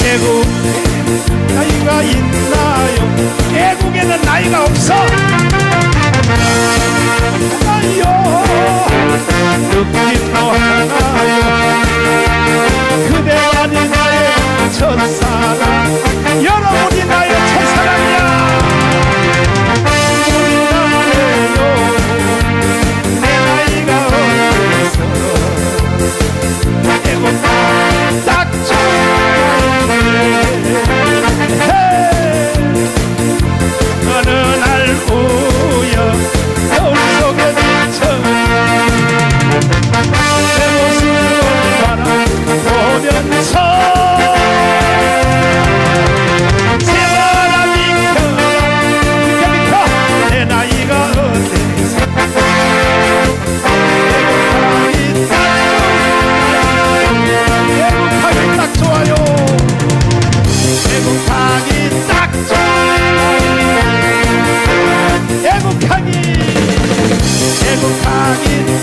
계곡 나이가 있나요? 계곡에는 나이가 없어. 나요? 느낌도 하나. pockets.